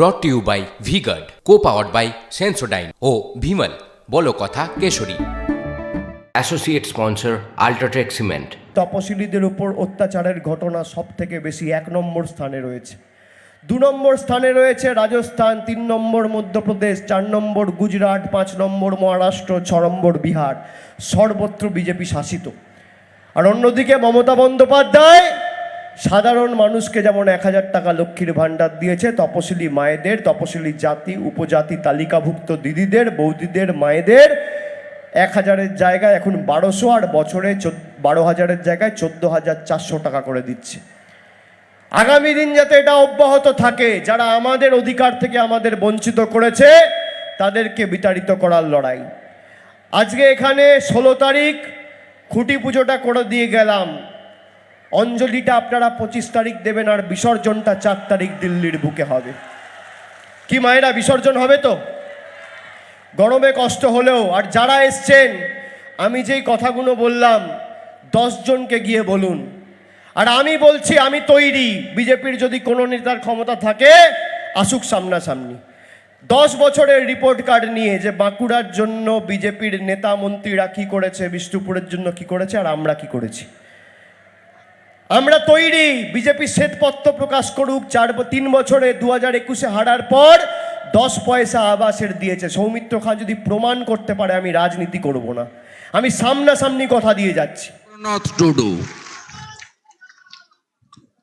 Brought to you by V Guard co powered by Sensodyne ও ভিমল বলো কথা Kesari. Associate sponsor UltraTech cement তপশিলীদের উপর অত্যাচারের ঘটনা সব থেকে বেশি এক নম্বর স্থানে রয়েছে। দু নম্বর স্থানে রয়েছে রাজস্থান তিন নম্বর মধ্যপ্রদেশ চার নম্বর গুজরাট পাঁচ নম্বর মহারাষ্ট্র ছ নম্বর বিহার। সর্বত্র বিজেপি শাসিত। আর অন্যদিকে মমতা বন্দ্যোপাধ্যায় সাধারণ মানুষকে যেমন এক হাজার টাকা লক্ষ্মীর ভাণ্ডার দিয়েছে, তপশিলি মায়েদের, তপশিলি জাতি, উপজাতি তালিকাভুক্ত দিদিদের, বৌদিদের মায়েদের এক হাজারের জায়গায় এখন বারোশো আর বছরে বারো হাজারের জায়গায় চোদ্দ হাজার চারশো টাকা করে দিচ্ছে। আগামী দিন যাতে এটা অব্যাহত থাকে, যারা আমাদের অধিকার থেকে আমাদের বঞ্চিত করেছে, তাদেরকে বিতাড়িত করার লড়াই। আজকে এখানে ষোলো তারিখ, খুঁটি পুজোটা করে দিয়ে গেলাম। অঞ্জলিটা আপনারা পঁচিশ তারিখ দেবেন আর বিসর্জনটা চার তারিখ দিল্লির বুকে হবে। কি মায়েরা, বিসর্জন হবে তো? গরমে কষ্ট হলেও, আর যারা এসছেন, আমি যেই কথাগুলো বললাম জনকে গিয়ে বলুন। আর আমি বলছি, আমি তৈরি। বিজেপির যদি কোনো নেতার ক্ষমতা থাকে, আসুক সামনাসামনি। দশ বছরের রিপোর্ট কার্ড নিয়ে যে বাঁকুড়ার জন্য বিজেপির নেতা মন্ত্রীরা কী করেছে, বিষ্ণুপুরের জন্য কি করেছে, আর আমরা কি করেছি? আমরা তৈরি। বিজেপি শ্বেতপত্র প্রকাশ করুক, চার তিন বছরে দু হাজার একুশে হারার পর দশ পয়সা আবাসের দিয়েছে। সৌমিত্র খান যদি প্রমাণ করতে পারে, আমি রাজনীতি করব না। আমি সামনাসামনি কথা দিয়ে যাচ্ছি।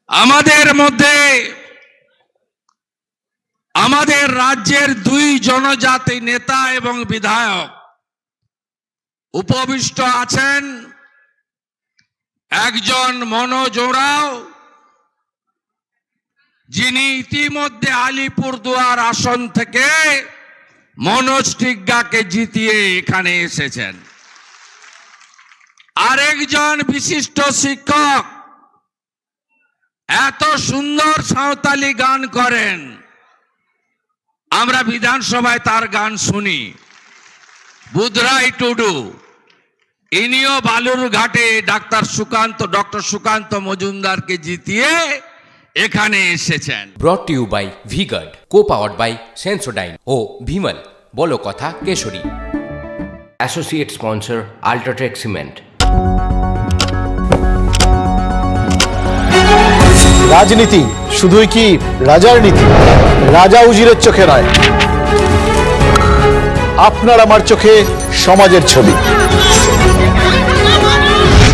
আমাদের মধ্যে, আমাদের রাজ্যের দুই জনজাতি নেতা এবং বিধায়ক উপবিষ্ট আছেন। একজন মনোজ ওরাও যিনি ইতিমধ্যে আলিপুরদুয়ার আসন থেকে মনোজ টিগ্গাকে জিতিয়ে এখানে এসেছেন। আরেকজন বিশিষ্ট শিক্ষক, এত সুন্দর সাঁওতালি গান করেন। আমরা বিধানসভায় তার গান শুনি। বুধরাই টুডু। ইনিও বালুর ঘাটে ডাক্তার সুকান্ত ডক্টর সুকান্ত মজুমদারকে জিতিয়ে এখানে এসেছেন। Brought to you by V Guard co powered by Sensodyne ও ভিমল বলো কথা Kesari. Associate sponsor UltraTech cement রাজনীতি শুধুই কি রাজার নীতি? রাজা উজিরের চোখে নয়। আপনার আমার চোখে সমাজের ছবি।